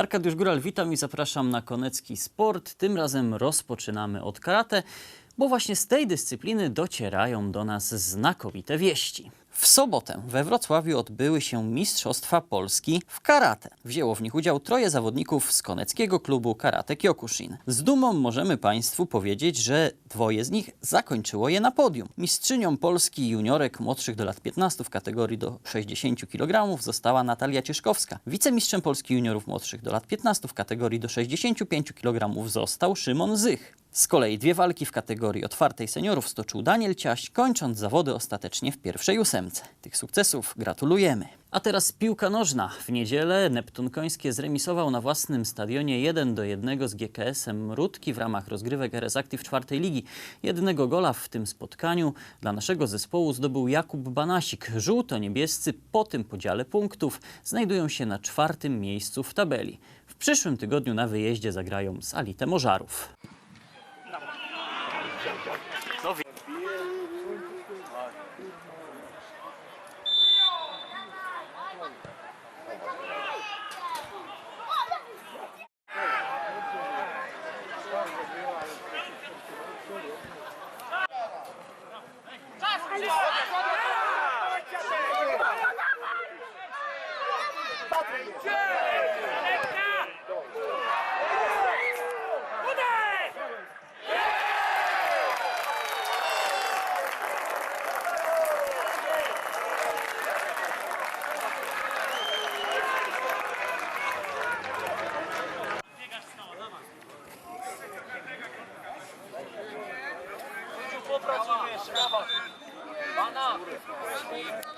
Arkadiusz Góral, witam i zapraszam na Konecki Sport. Tym razem rozpoczynamy od karate, bo właśnie z tej dyscypliny docierają do nas znakomite wieści. W sobotę we Wrocławiu odbyły się Mistrzostwa Polski w karate. Wzięło w nich udział troje zawodników z koneckiego klubu Karate Kyokushin. Z dumą możemy Państwu powiedzieć, że dwoje z nich zakończyło je na podium. Mistrzynią Polski juniorek młodszych do lat 15 w kategorii do 60 kg została Natalia Cieszkowska. Wicemistrzem Polski juniorów młodszych do lat 15 w kategorii do 65 kg został Szymon Zych. Z kolei dwie walki w kategorii otwartej seniorów stoczył Daniel Ciaś, kończąc zawody ostatecznie w pierwszej ósemce. Tych sukcesów gratulujemy. A teraz piłka nożna. W niedzielę Neptun Końskie zremisował na własnym stadionie 1 do 1 z GKS-em Rudki w ramach rozgrywek RS Active czwartej ligi. Jednego gola w tym spotkaniu dla naszego zespołu zdobył Jakub Banasik. Żółto-niebiescy po tym podziale punktów znajdują się na czwartym miejscu w tabeli. W przyszłym tygodniu na wyjeździe zagrają z Alitem Ożarów. Jeden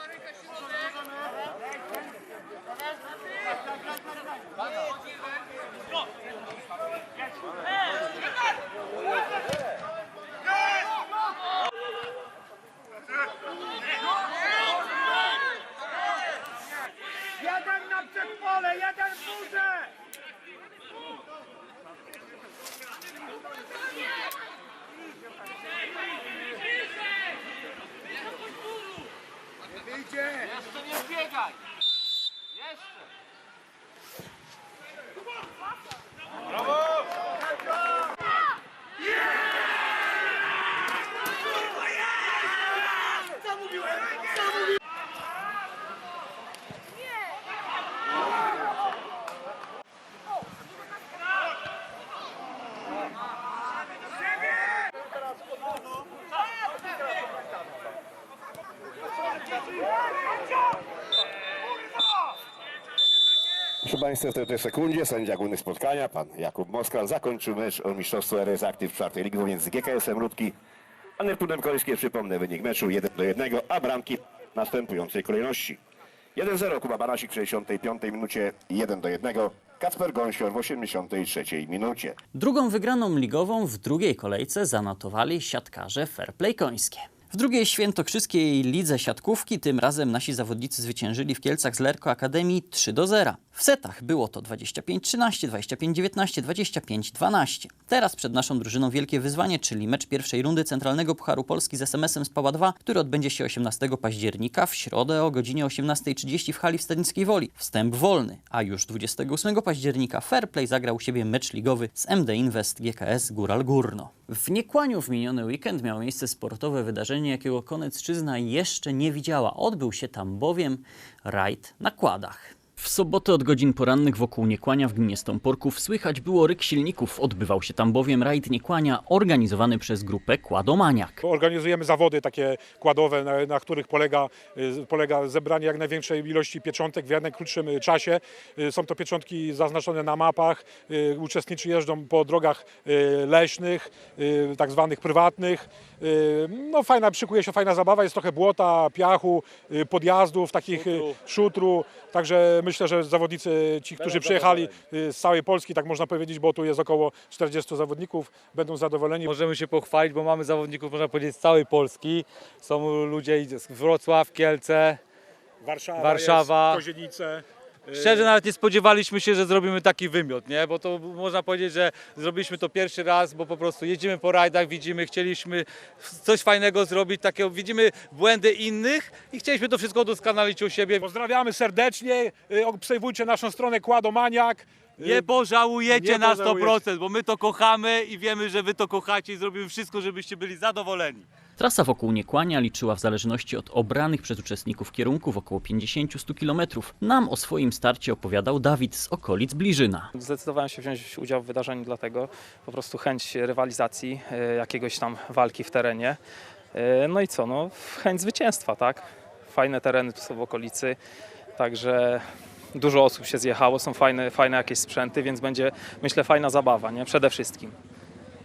Yeah. Państwa, w tej sekundzie sędzia główny spotkania, pan Jakub Moskal, zakończył mecz o mistrzostwo RS Active czwartej ligi pomiędzy GKS-em Rudki a Neptunem Końskie. Przypomnę wynik meczu 1 do 1, a bramki w następującej kolejności. 1-0 Kuba Banasik w 65 minucie, 1 do 1 Kacper Gąsior w 83 minucie. Drugą wygraną ligową w drugiej kolejce zanotowali siatkarze Fairplay Końskie. W drugiej świętokrzyskiej lidze siatkówki tym razem nasi zawodnicy zwyciężyli w Kielcach z Lerko Akademii 3 do 0. W setach było to 25-13, 25-19, 25-12. Teraz przed naszą drużyną wielkie wyzwanie, czyli mecz pierwszej rundy Centralnego Pucharu Polski z SMS-em Spała 2, który odbędzie się 18 października w środę o godzinie 18.30 w hali w Stadnickiej Woli. Wstęp wolny, a już 28 października Fairplay zagrał u siebie mecz ligowy z MD Invest GKS Góral Górno. W Niekłaniu w miniony weekend miało miejsce sportowe wydarzenie, jakiego Konecczyzna jeszcze nie widziała. Odbył się tam bowiem rajd na kładach. W sobotę od godzin porannych wokół Niekłania w gminie Stąporków słychać było ryk silników. Odbywał się tam bowiem rajd Niekłania organizowany przez grupę Kładomaniak. Organizujemy zawody takie kładowe, na, na których polega, y, polega zebranie jak największej ilości pieczątek w jak najkrótszym y, czasie. Y, Są to pieczątki zaznaczone na mapach. Uczestnicy jeżdżą po drogach leśnych, tak zwanych prywatnych. No fajna, przykuje się fajna zabawa, jest trochę błota, piachu, podjazdów, takich y, szutru. Także myślę, że zawodnicy, ci, którzy przyjechali y, z całej Polski, tak można powiedzieć, bo tu jest około 40 zawodników, będą zadowoleni. Możemy się pochwalić, bo mamy zawodników, można powiedzieć, z całej Polski. Są ludzie z Wrocław, Kielce. Warszawa, Warszawa. Jest, Kozienice. Szczerze nawet nie spodziewaliśmy się, że zrobimy taki wymiot, nie? Bo to można powiedzieć, że zrobiliśmy to pierwszy raz, bo po prostu jedziemy po rajdach, widzimy, chcieliśmy coś fajnego zrobić, takiego, widzimy błędy innych i chcieliśmy to wszystko udoskonalić u siebie. Pozdrawiamy serdecznie. y, Obserwujcie naszą stronę Kładomaniak. Nie pożałujecie nie na pożałujecie. 100%, bo my to kochamy i wiemy, że wy to kochacie i zrobimy wszystko, żebyście byli zadowoleni. Trasa wokół Niekłania liczyła w zależności od obranych przez uczestników kierunków około 50-100 km. Nam o swoim starcie opowiadał Dawid z okolic Bliżyna. Zdecydowałem się wziąć udział w wydarzeniu dlatego po prostu chęć rywalizacji, e, jakiegoś tam walki w terenie. E, No i co, no chęć zwycięstwa, tak? Fajne tereny tu są w okolicy, także dużo osób się zjechało, są fajne, fajne jakieś sprzęty, więc będzie myślę fajna zabawa, nie? Przede wszystkim.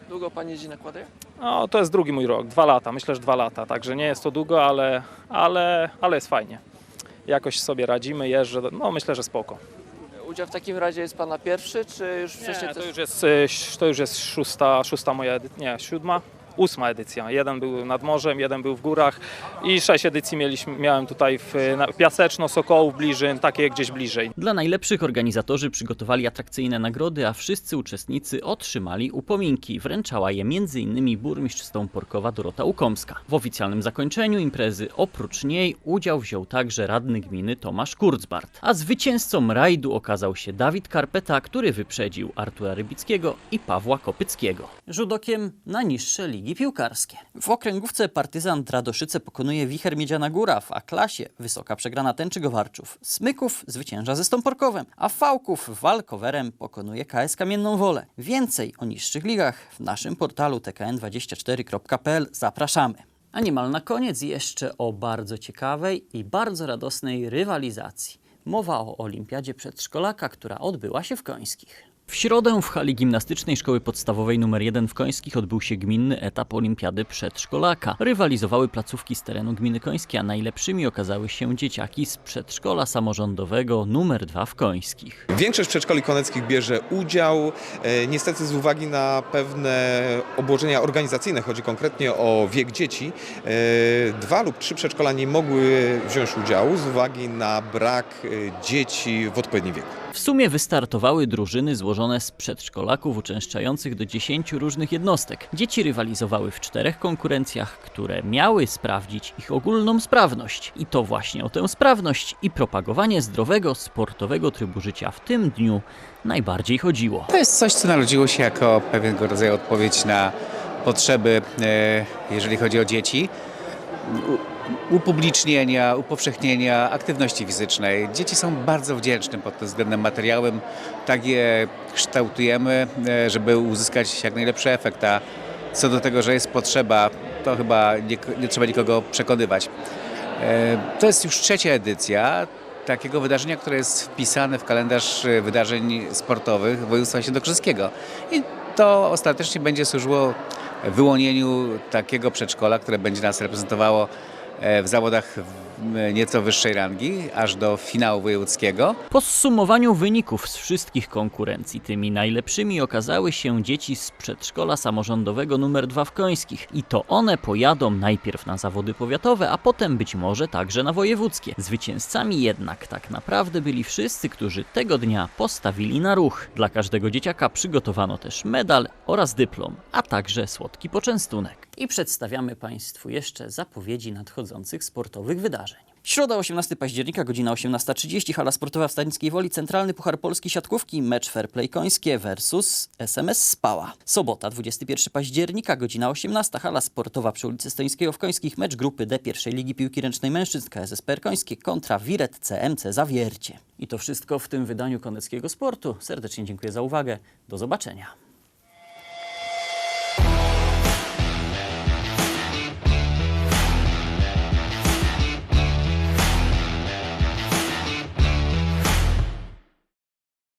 Długo pan jeździ na kładzie? No to jest drugi mój rok, dwa lata, myślę, że dwa lata, także nie jest to długo, ale, ale, ale jest fajnie. Jakoś sobie radzimy, jeżdżę, no myślę, że spoko. Udział w takim razie jest pana pierwszy, czy już wcześniej Nie, to już jest, y, to już jest szósta, szósta moja edycja, nie, siódma, ósma edycja. Jeden był nad morzem, jeden był w górach i sześć edycji mieliśmy, miałem tutaj w Piaseczno, Sokołów, Bliżyn, takie gdzieś bliżej. Dla najlepszych organizatorzy przygotowali atrakcyjne nagrody, a wszyscy uczestnicy otrzymali upominki. Wręczała je m.in. burmistrz Stąporkowa Dorota Łukomska. W oficjalnym zakończeniu imprezy oprócz niej udział wziął także radny gminy Tomasz Kurzbart. A zwycięzcą rajdu okazał się Dawid Karpeta, który wyprzedził Artura Rybickiego i Pawła Kopyckiego. Rzut okiem na niższe ligi piłkarskie. W okręgówce partyzant Radoszyce pokonuje Wicher Miedziana Góra, w A-klasie wysoka przegrana Tęczy Gowarczów. Smyków zwycięża ze Stąporkowem, a Fałków walkowerem pokonuje KS Kamienną Wolę. Więcej o niższych ligach w naszym portalu tkn24.pl zapraszamy. A niemal na koniec jeszcze o bardzo ciekawej i bardzo radosnej rywalizacji. Mowa o olimpiadzie przedszkolaka, która odbyła się w Końskich. W środę w hali gimnastycznej Szkoły Podstawowej nr 1 w Końskich odbył się gminny etap olimpiady przedszkolaka. Rywalizowały placówki z terenu gminy Końskie, a najlepszymi okazały się dzieciaki z przedszkola samorządowego nr 2 w Końskich. Większość przedszkoli koneckich bierze udział. E, Niestety z uwagi na pewne obłożenia organizacyjne, chodzi konkretnie o wiek dzieci, e, dwa lub trzy przedszkola nie mogły wziąć udziału z uwagi na brak e, dzieci w odpowiednim wieku. W sumie wystartowały drużyny złożone z przedszkolaków uczęszczających do 10 różnych jednostek. Dzieci rywalizowały w czterech konkurencjach, które miały sprawdzić ich ogólną sprawność. I to właśnie o tę sprawność i propagowanie zdrowego, sportowego trybu życia w tym dniu najbardziej chodziło. To jest coś, co narodziło się jako pewnego rodzaju odpowiedź na potrzeby, e, jeżeli chodzi o dzieci. Upublicznienia, upowszechnienia aktywności fizycznej. Dzieci są bardzo wdzięczne pod tym względem materiałem. Tak je kształtujemy, e, żeby uzyskać jak najlepszy efekt. A co do tego, że jest potrzeba, to chyba nie, nie trzeba nikogo przekonywać. E, To jest już trzecia edycja takiego wydarzenia, które jest wpisane w kalendarz e, wydarzeń sportowych województwa świętokrzyskiego. I to ostatecznie będzie służyło wyłonieniu takiego przedszkola, które będzie nas reprezentowało w zawodach nieco wyższej rangi, aż do finału wojewódzkiego. Po zsumowaniu wyników z wszystkich konkurencji, tymi najlepszymi okazały się dzieci z przedszkola samorządowego nr 2 w Końskich. I to one pojadą najpierw na zawody powiatowe, a potem być może także na wojewódzkie. Zwycięzcami jednak tak naprawdę byli wszyscy, którzy tego dnia postawili na ruch. Dla każdego dzieciaka przygotowano też medal oraz dyplom, a także słodki poczęstunek. I przedstawiamy Państwu jeszcze zapowiedzi nadchodzących sportowych wydarzeń. Środa 18 października, godzina 18.30, hala sportowa w Stanickiej Woli, Centralny Puchar Polski Siatkówki, mecz Fair Play Końskie versus SMS Spała. Sobota 21 października, godzina 18, hala sportowa przy ulicy Stońskiego w Końskich, mecz grupy D pierwszej Ligi Piłki Ręcznej Mężczyzn KSSPR Końskie kontra Wiret CMC Zawiercie. I to wszystko w tym wydaniu Koneckiego Sportu. Serdecznie dziękuję za uwagę. Do zobaczenia.